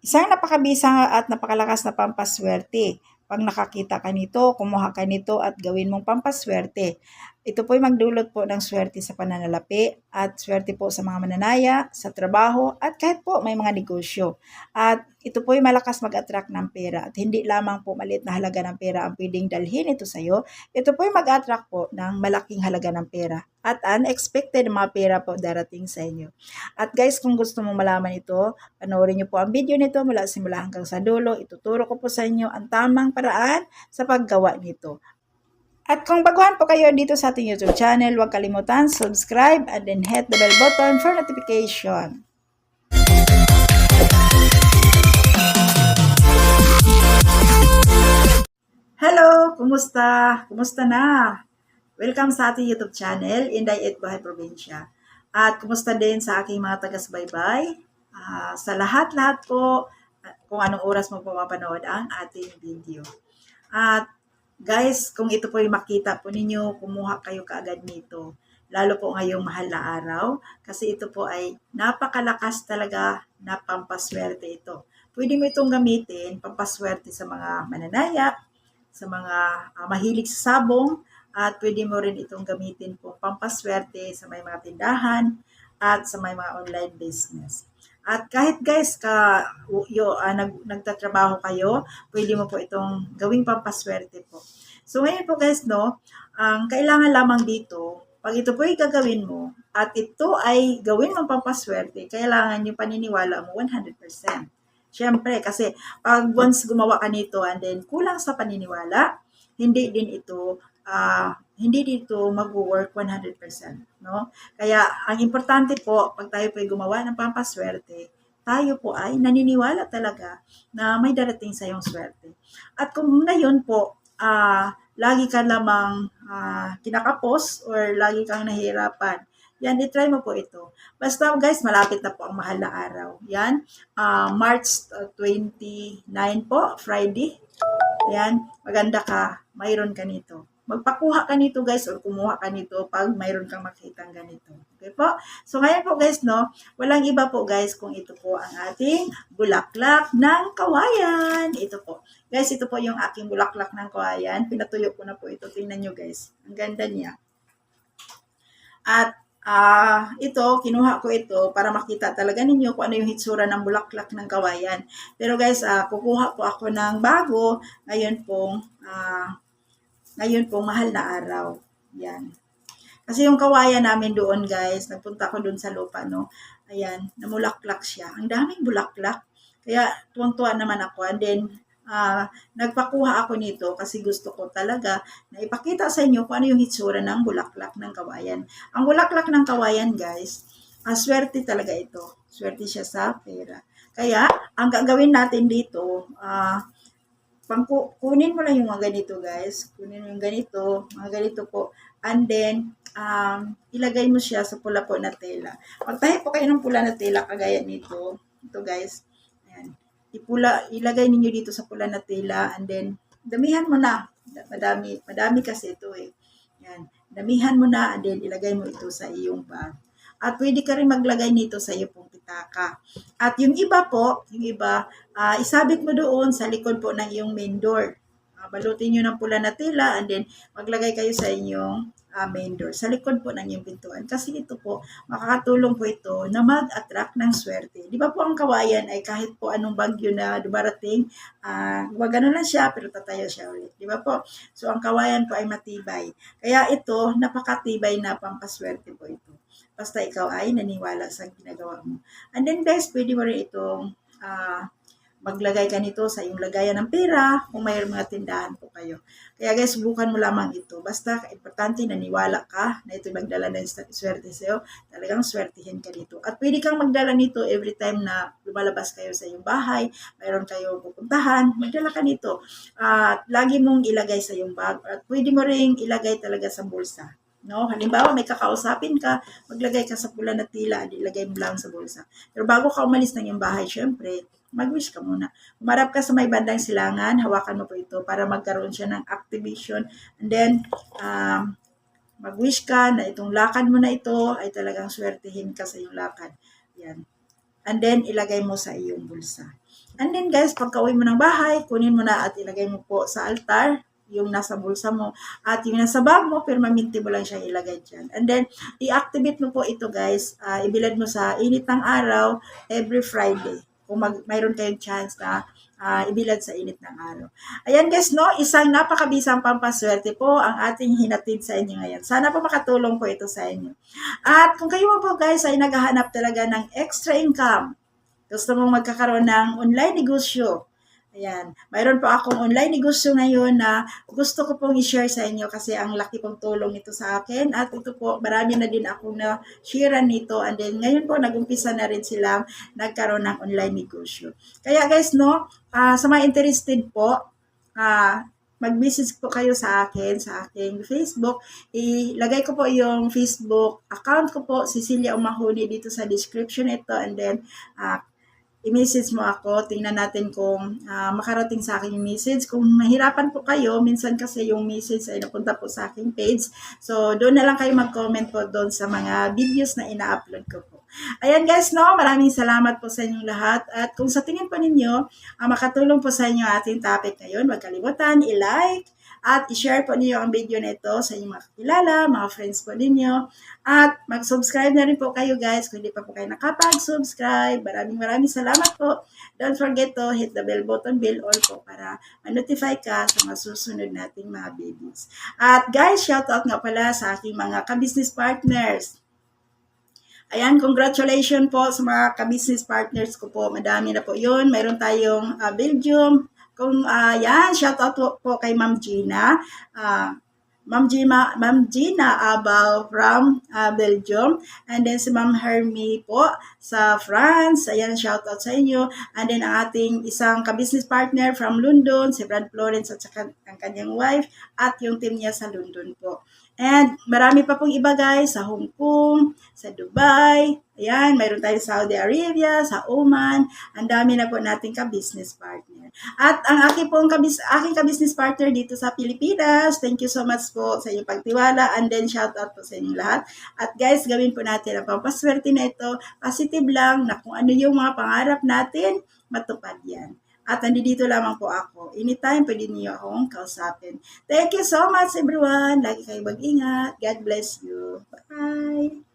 Isang napakabisa at napakalakas na pampaswerte. Pag nakakita ka nito, kumuha ka nito at gawin mong pampaswerte. Ito po'y magdulot po ng swerte sa pananalapi at swerte po sa mga mananaya, sa trabaho at kahit po may mga negosyo. At ito po'y malakas mag-attract ng pera at hindi lamang po maliit na halaga ng pera ang pwedeng dalhin ito sa iyo. Ito po'y mag-attract po ng malaking halaga ng pera at unexpected na mga pera po darating sa inyo. At guys, kung gusto mong malaman ito, panoorin niyo po ang video nito mula simula hanggang sa dulo. Ituturo ko po sa inyo ang tamang paraan sa paggawa nito. At kung baguhan po kayo dito sa ating YouTube channel, huwag kalimutan subscribe and then hit the bell button for notification. Hello! Kumusta? Kumusta na? Welcome sa ating YouTube channel, Inday at Bahay Probinsya. At kumusta din sa aking mga taga-subaybay? Ah, sa lahat-lahat po, ah, kung anong oras mo po mapanood ang ating video. At guys, kung ito po yung makita po ninyo, kumuha kayo kaagad nito. Lalo po ngayong mahal na araw, kasi ito po ay napakalakas talaga na pampaswerte ito. Pwede mo itong gamitin, pampaswerte sa mga mananaya, sa mga ah, mahilig sa sabong, at pwede mo rin itong gamitin po pampaswerte sa may mga tindahan at sa may mga online business. At kahit guys, ka, yo, ah, nag, nagtatrabaho kayo, pwede mo po itong gawing pampaswerte po. So ngayon po guys, no, ang kailangan lamang dito, pag ito po gagawin mo, at ito ay gawin mong pampaswerte, kailangan yung paniniwala mo 100%. Siyempre, kasi pag once gumawa ka nito and then kulang sa paniniwala, hindi din ito ah, hindi dito mag-work 100%, no? Kaya ang importante po pag tayo po ay gumawa ng pampaswerte, tayo po ay naniniwala talaga na may darating sa iyong swerte. At kung ngayon po ah, lagi ka lamang ah, kinakapos or lagi kang nahihirapan, yan, itry mo po ito. Basta guys, malapit na po ang mahal na araw. Yan, ah, March uh, 29 po, Friday. Yan, maganda ka, mayroon ka nito. Magpakuha ka nito guys or kumuha ka nito pag mayroon kang makitang ganito. Okay po? So ngayon po guys, no, walang iba po guys kung ito po ang ating bulaklak ng kawayan. Ito po. Guys, ito po yung aking bulaklak ng kawayan. Pinatuyo ko na po ito. Tingnan nyo guys. Ang ganda niya. At ah ito, kinuha ko ito para makita talaga ninyo kung ano yung hitsura ng bulaklak ng kawayan. Pero guys, ah, kukuha po ako ng bago ngayon pong ah, ngayon pong mahal na araw. Yan. Kasi yung kawayan namin doon guys, nagpunta ako doon sa lupa, no? Ayan, namulaklak siya. Ang daming bulaklak. Kaya tuwang-tuwa naman ako. And then, ah, nagpakuha ako nito kasi gusto ko talaga na ipakita sa inyo kung ano yung hitsura ng bulaklak ng kawayan. Ang bulaklak ng kawayan, guys, ah, swerte talaga ito. Swerte siya sa pera. Kaya, ang gagawin natin dito, ah, pang kunin mo lang yung mga ganito, guys. Kunin mo yung ganito, mga ganito po. And then, um, ilagay mo siya sa pula po na tela. Magtahi po kayo ng pula na tela kagaya nito. Ito, guys. Ayan ipula, ilagay ninyo dito sa pula na tela and then damihan mo na. Madami, madami kasi ito eh. Yan. Damihan mo na and then ilagay mo ito sa iyong bag. At pwede ka rin maglagay nito sa iyo pong pitaka. At yung iba po, yung iba, ah, isabit mo doon sa likod po ng iyong main door. Ah, balutin nyo ng pula na tela and then maglagay kayo sa inyong ah, main door. Sa likod po ng iyong pintuan. Kasi ito po, makakatulong po ito na mag-attract ng swerte. Di ba po ang kawayan ay kahit po anong bagyo na dumarating, ah, gumagano lang siya pero tatayo siya ulit. Di ba po? So ang kawayan po ay matibay. Kaya ito, napakatibay na pampaswerte po ito. Basta ikaw ay naniwala sa ginagawa mo. And then guys, pwede mo rin itong ah, maglagay ka nito sa iyong lagayan ng pera kung mayroong mga tindahan po kayo. Kaya guys, subukan mo lamang ito. Basta, importante, naniwala ka na ito magdala ng swerte sa iyo. Talagang swertihin ka dito. At pwede kang magdala nito every time na lumalabas kayo sa iyong bahay, mayroon kayo pupuntahan, magdala ka nito. At lagi mong ilagay sa iyong bag. At pwede mo ring ilagay talaga sa bulsa. No? Halimbawa, may kakausapin ka, maglagay ka sa pula na tila, ilagay mo lang sa bulsa. Pero bago ka umalis ng iyong bahay, syempre, mag-wish ka muna. Umarap ka sa may bandang silangan, hawakan mo po ito para magkaroon siya ng activation. And then, um, mag-wish ka na itong lakad mo na ito ay talagang swertihin ka sa iyong lakad. Yan. and then ilagay mo sa iyong bulsa. And then guys, pagka uwi mo ng bahay, kunin mo na at ilagay mo po sa altar yung nasa bulsa mo at yung nasa bag mo, permanente mo lang siya ilagay dyan. And then, i-activate mo po ito guys, Ah, ibilad mo sa init ng araw every Friday. Kung mag, mayroon kayong chance na ah, ibilad sa init ng araw. Ayan guys, no, isang napakabisang pampaswerte po ang ating hinatid sa inyo ngayon. Sana po makatulong po ito sa inyo. At kung kayo po guys ay naghahanap talaga ng extra income, gusto mong magkakaroon ng online negosyo, Ayan. Mayroon po akong online negosyo ngayon na gusto ko pong i-share sa inyo kasi ang laki pong tulong nito sa akin. At ito po, marami na din akong na-share nito. And then ngayon po, nag-umpisa na rin silang nagkaroon ng online negosyo. Kaya guys, no, ah, sa mga interested po, ah, mag-message po kayo sa akin, sa aking Facebook. Ilagay ko po yung Facebook account ko po, Cecilia Umahuni, dito sa description ito. And then, ah, i-message mo ako. Tingnan natin kung ah, makarating sa akin yung message. Kung mahirapan po kayo, minsan kasi yung message ay napunta po sa aking page. So, doon na lang kayo mag-comment po doon sa mga videos na ina-upload ko. Ayan guys, no, maraming salamat po sa inyong lahat. At kung sa tingin po ninyo, ah, makatulong po sa inyo ating topic ngayon, huwag kalimutan, i-like, at i-share po niyo ang video na ito sa inyong mga kakilala, mga friends po ninyo. At mag-subscribe na rin po kayo guys kung hindi pa po kayo nakapag-subscribe. Maraming maraming salamat po. Don't forget to hit the bell button bell all po para ma-notify ka sa mga susunod nating mga videos. At guys, shout out nga pala sa aking mga ka-business partners. Ayan, congratulations po sa mga ka-business partners ko po. Madami na po yun. Mayroon tayong ah, Belgium. Kung uh, yan, shout out po, po kay Ma'am Gina. Ah, Ma'am Gina, Ma'am Gina Abal from ah, Belgium. And then si Ma'am Hermie po sa France. Ayan, shout out sa inyo. And then ang ating isang ka-business partner from London, si Brad Florence at saka ang kanyang wife at yung team niya sa London po. And marami pa pong iba guys sa Hong Kong, sa Dubai, ayan, mayroon tayo sa Saudi Arabia, sa Oman, ang dami na po nating ka-business partner. At ang aking pong kabis, aking ka-business partner dito sa Pilipinas, thank you so much po sa inyong pagtiwala and then shout out po sa inyong lahat. At guys, gawin po natin ang pampaswerte na ito, positive lang na kung ano yung mga pangarap natin, matupad yan. At nandito lamang po ako. Anytime, pwede niyo akong kausapin. Thank you so much, everyone. Lagi kayo mag-ingat. God bless you. Bye!